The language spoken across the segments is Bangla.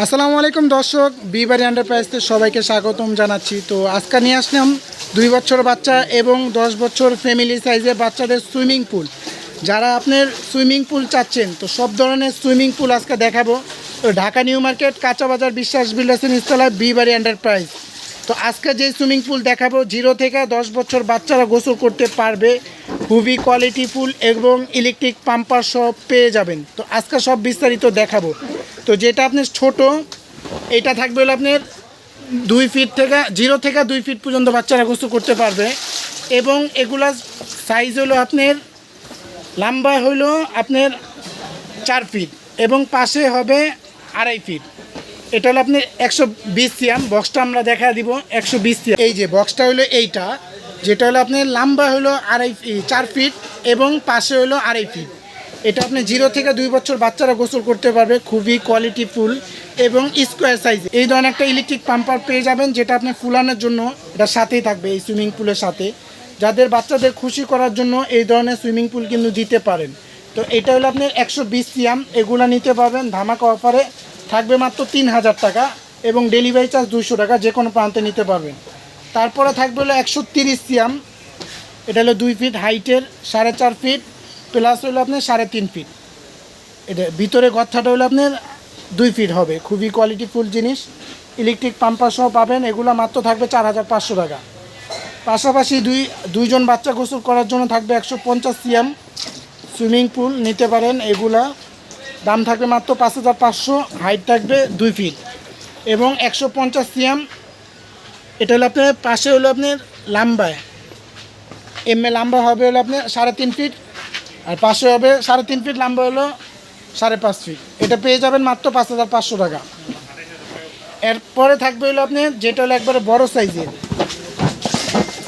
আসসালামু আলাইকুম দর্শক বিবারি এন্টারপ্রাইজতে সবাইকে স্বাগতম জানাচ্ছি। তো আজকে নিয়ে আসলাম দুই বছর বাচ্চা এবং দশ বছর ফ্যামিলি সাইজের বাচ্চাদের সুইমিং পুল যারা আপনার সুইমিং পুল চাচ্ছেন, তো সব ধরনের সুইমিং পুল আজকে দেখাবো। তো ঢাকা নিউ মার্কেট কাঁচা বাজার বিশ্বাস বিল্ডার্সের ইস্তলায় বিবারি এন্টারপ্রাইজ তো আজকে যে সুইমিং পুল দেখাবো জিরো থেকে দশ বছর বাচ্চারা গোসল করতে পারবে। খুবই কোয়ালিটি ফুল এবং ইলেকট্রিক পাম্পার সব পেয়ে যাবেন। তো আজকে সব বিস্তারিত দেখাবো। তো যেটা আপনার ছোট, এটা থাকবে হলো আপনার দুই ফিট থেকে জিরো থেকে দুই ফিট পর্যন্ত বাচ্চারা গোসল করতে পারবে। এবং এগুলা সাইজ হলো আপনার, লম্বা হলো আপনার চার ফিট এবং পাশে হবে আড়াই ফিট এটা হলো আপনি একশো বিশ সিয়াম বক্সটা আমরা দেখা দিব, একশো বিশ সিয়াম এই যে বক্সটা হলো এইটা, যেটা হলো আপনার লম্বা হলো আড়াই, চার ফিট এবং পাশে হলো আড়াই ফিট এটা আপনি জিরো থেকে দুই বছর বাচ্চারা গোসল করতে পারবে, খুবই কোয়ালিটি ফুল এবং স্কোয়ার সাইজ এই ধরনের একটা ইলেকট্রিক পাম্পার পেয়ে যাবেন, যেটা আপনি ফুলানোর জন্য এটা সাথেই থাকবে, এই সুইমিং পুলের সাথে। যাদের বাচ্চাদের খুশি করার জন্য এই ধরনের সুইমিং পুল কিন্তু দিতে পারেন। তো এটা হলো আপনার একশো বিশ সিয়াম, এগুলো নিতে পারবেন ধামাকা অফারে থাকবে মাত্র তিন হাজার টাকা এবং ডেলিভারি চার্জ দুশো টাকা, যে কোনো প্রান্তে নিতে পারবেন। তারপরে থাকবে হলো একশো তিরিশ সিয়াম, এটা হলো দুই ফিট হাইটের সাড়ে চার ফিট প্লাস হলো আপনার সাড়ে তিন ফিট এটা ভিতরে গর্থাটা হলো আপনার দুই ফিট হবে। খুবই কোয়ালিটিফুল জিনিস। ইলেকট্রিক পাম্পার সহ পাবেন। এগুলো মাত্র থাকবে চার হাজার পাঁচশো টাকা। পাশাপাশি দুই, দুইজন বাচ্চা গোসল করার জন্য থাকবে একশো পঞ্চাশ সিএম সুইমিং পুল নিতে পারেন এগুলা। দাম থাকবে মাত্র পাঁচ হাজার পাঁচশো। হাইট থাকবে দুই ফিট এবং একশো পঞ্চাশ সিএম, এটা হলো আপনার পাশে হলো আপনার লাম্বায়। এম এ লাম্বা হবে হলো আপনার সাড়ে তিন ফিট আর পাশে হবে সাড়ে তিন ফিট, লাম্বা হলো সাড়ে পাঁচ ফিট। এটা পেয়ে যাবেন মাত্র পাঁচ হাজার পাঁচশো টাকা। এরপরে থাকবে হলো আপনি, যেটা হলো একবারে বড় সাইজের।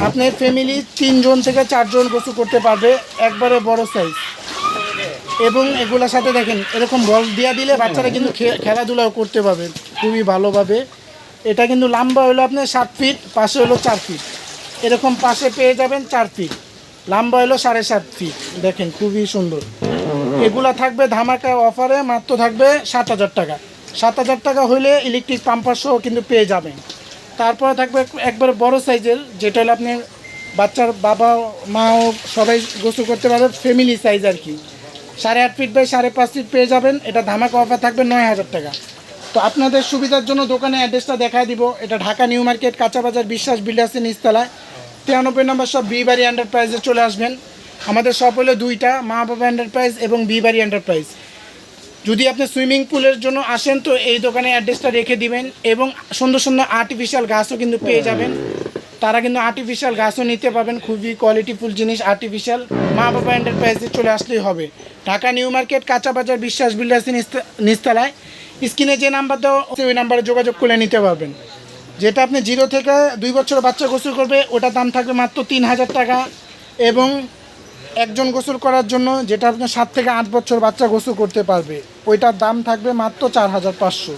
আপনার ফ্যামিলি তিনজন থেকে চারজন গোসল করতে পারবে, একবারে বড় সাইজ এবং এগুলোর সাথে দেখেন, এরকম বল দিয়া দিলে বাচ্চারা কিন্তু খেলাধুলাও করতে পারবে, খুবই ভালোভাবে। এটা কিন্তু লম্বা হলো আপনার সাত ফিট, পাশে হলো চার ফিট। এরকম পাশে পেয়ে যাবেন চার ফিট। লম্বা হলো সাড়ে সাত ফিট দেখেন, খুবই সুন্দর। এগুলা থাকবে ধামাকা অফারে, মাত্র থাকবে সাত হাজার টাকা। সাত হাজার টাকা হলে ইলেকট্রিক পাম্পার সহ কিন্তু পেয়ে যাবেন। তারপরে থাকবে একবারে বড় সাইজের, যেটা হলো আপনি বাচ্চার বাবা, মাও সবাই গোসল করতে পারবে ফ্যামিলি সাইজ আর কি। সাড়ে আট ফিট বাই সাড়ে পাঁচ ফিট পেয়ে যাবেন। এটা ধামাকা অফার থাকবে নয় হাজার টাকা। তো আপনাদের সুবিধার জন্য দোকানে অ্যাড্রেসটা দেখায় দিব। এটা ঢাকা নিউ মার্কেট, কাঁচা বাজার বিশ্বাস বিল্ডার্সের নিচতলায়। তিরানব্বই নম্বর সব বিবারি এন্টারপ্রাইজে চলে আসবেন। আমাদের সব হলো দুইটা, মা বাবা এন্টারপ্রাইজ এবং বিবারি এন্টারপ্রাইজ যদি আপনি সুইমিং পুলের জন্য আসেন, তো এই দোকানে অ্যাড্রেসটা রেখে দিবেন এবং সুন্দর সুন্দর আর্টিফিশিয়াল গাছও কিন্তু পেয়ে যাবেন। তারা কিন্তু আর্টিফিশিয়াল গাছও নিতে পারবেন, খুবই কোয়ালিটিফুল জিনিস আর্টিফিশিয়াল মা বাবা এন্টারপ্রাইজে চলে আসলেই হবে। ঢাকা নিউ মার্কেট, কাঁচা বাজার, বিশ্বাস বিল্ডার্স নিস্তালায়। স্ক্রিনে যে নাম্বার দেওয়া ওই নাম্বারে যোগাযোগ করে নিতে পারবেন। যেটা আপনি জিরো থেকে দুই বছর বাচ্চা গোসল করবে, ওটার দাম থাকবে মাত্র তিন হাজার টাকা। এবং একজন গোসল করার জন্য যেটা আপনার সাত থেকে আট বছর বাচ্চা গোসল করতে পারবে, ওইটার দাম থাকবে মাত্র চার হাজার পাঁচশো।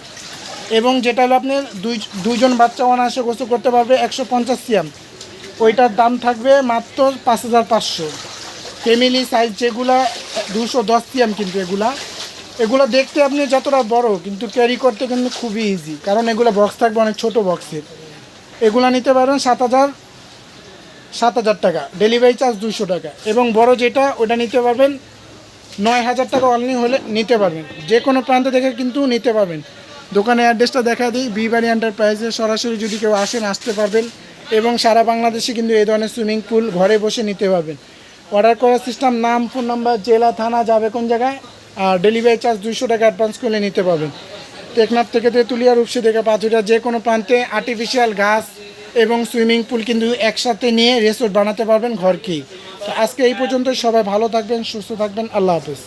এবং যেটা হলো আপনি দুই, দুইজন বাচ্চা অনায়াসে গোসল করতে পারবে একশো পঞ্চাশ সিএম ওইটার দাম থাকবে মাত্র পাঁচ হাজার পাঁচশো। ফ্যামিলি সাইজ যেগুলা, দুশো দশ সিএম কিন্তু এগুলা। এগুলো দেখতে আপনি যতটা বড়, কিন্তু ক্যারি করতে কিন্তু খুবই ইজি কারণ এগুলো বক্স থাকবে অনেক ছোট বক্সের এগুলো নিতে পারেন সাত হাজার সাত হাজার টাকা। ডেলিভারি চার্জ দুশো টাকা। এবং বড় যেটা, ওটা নিতে পারবেন নয় হাজার টাকা অনলি হলে নিতে পারবেন। যে কোনো প্রান্ত থেকে কিন্তু নিতে পারবেন। দোকানের অ্যাড্রেসটা দেখা দিই বিবাড়ি এন্টারপ্রাইজে সরাসরি যদি কেউ আসেন, আসতে পারবেন। এবং সারা বাংলাদেশে কিন্তু এই ধরনের সুইমিং পুল ঘরে বসে নিতে পারবেন। অর্ডার করার সিস্টেম নাম ফোন নাম্বার জেলা, থানা, যাবে কোন জায়গায়? আর ডেলিভারি চার্জ দুশো টাকা অ্যাডভান্স করলে নিতে পারবেন। টেকনাফ থেকে তেঁতুলিয়া, রূপসী থেকে পাথুরিয়া যে কোনো প্রান্তে আর্টিফিশিয়াল ঘাস এবং সুইমিং পুল কিন্তু একসাথে নিয়ে রেসোর্ট বানাতে পারবেন ঘরকেই। তো আজকে এই পর্যন্ত সবাই ভালো থাকবেন, সুস্থ থাকবেন, আল্লাহ হাফেজ।